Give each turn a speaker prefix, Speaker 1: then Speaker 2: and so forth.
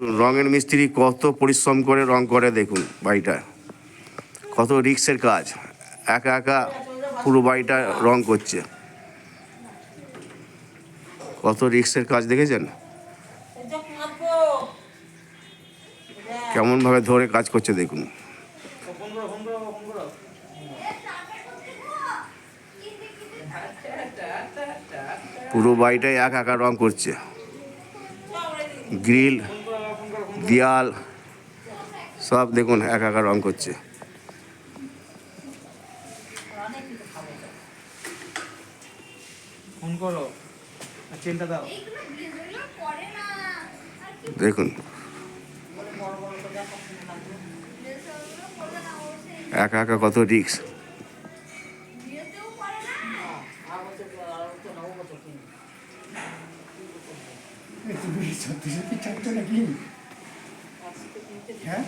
Speaker 1: রঙের মিস্ত্রি কত পরিশ্রম করে রং করে দেখুন বাড়িটা। কত রিক্সের কাজ। একা একা পুরো বাড়িটা রং করছে। কত রিক্সের কাজ দেখেছেন? কেমনভাবে ধরে কাজ করছে দেখুন। পুরো বাড়িটাই একা একা রং করছে। গ্রিল দেয়াল সব দেখুন একা একা রং করছে। দেখুন। একা একা কত রিক্স।
Speaker 2: সত্যি সত্যি নাকি? হ্যাঁ